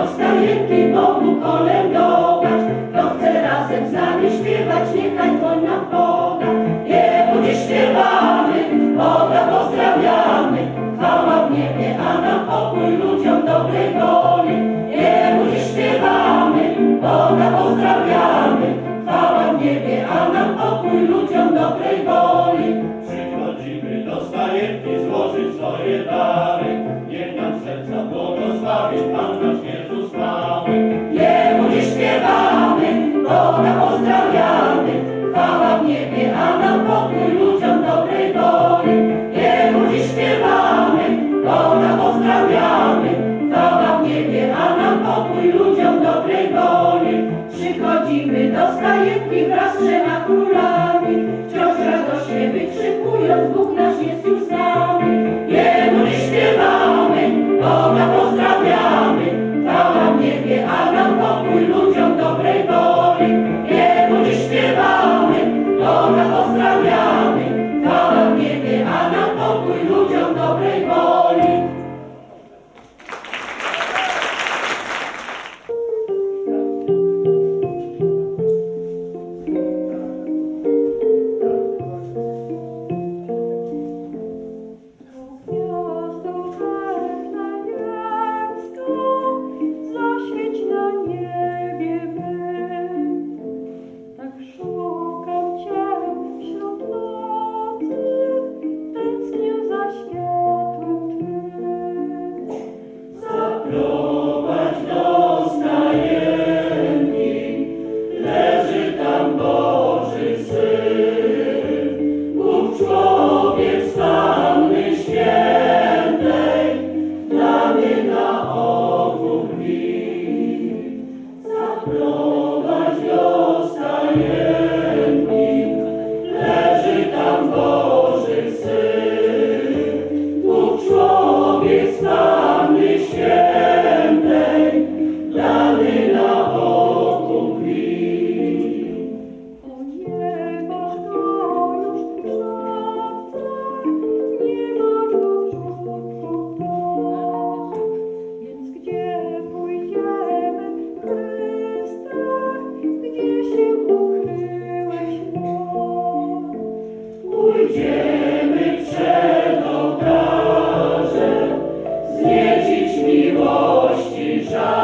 Przychodzimy do stajenki Bogu kolędować, miłości żal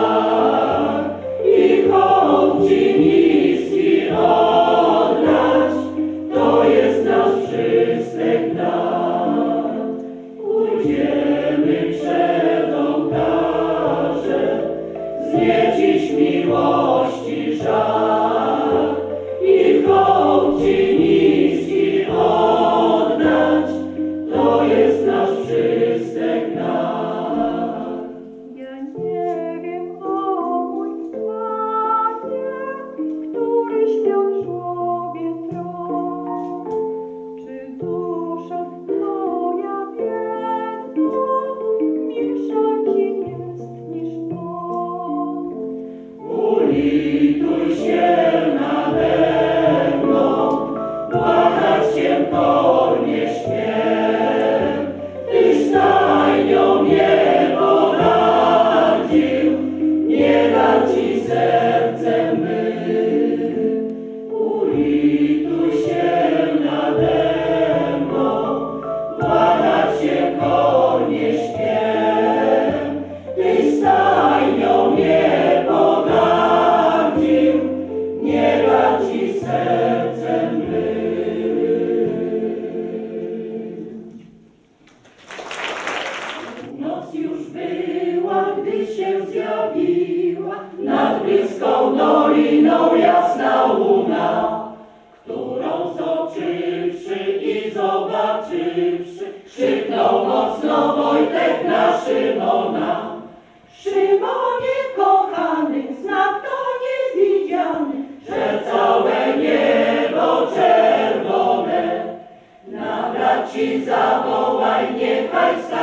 Ci zawołaj, niechaj sam.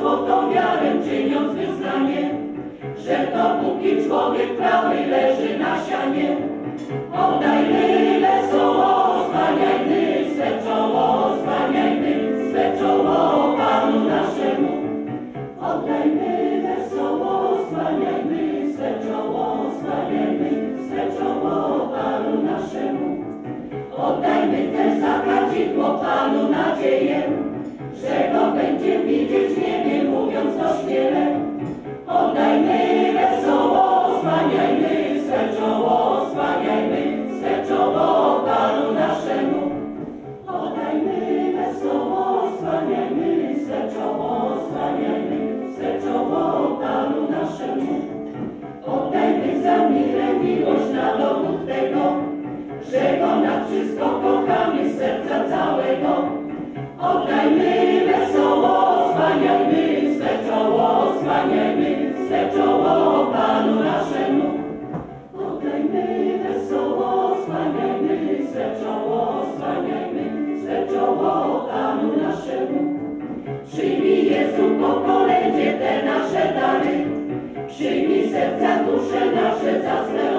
Złotą wiarę, czyniąc wyznanie, że dopóki człowiek prawy leży na sianie, oddajmy wesoło, skłaniajmy swe czoło, skłaniajmy swe czoło Panu naszemu. Oddajmy wesoło, skłaniajmy swe czoło, skłaniajmy swe czoło Panu naszemu. Oddajmy też za Panu nadzieję, że będzie widzieć niebie, mówiąc do śmiele. Oddajmy wesoło, skłaniajmy swe czoło, skłaniajmy swe czoło Panu naszemu. Oddajmy wesoło, skłaniajmy swe czoło, skłaniajmy swe czoło Panu naszemu. Oddajmy za mirę miłość na dowód tego, że Go nad wszystko nasze za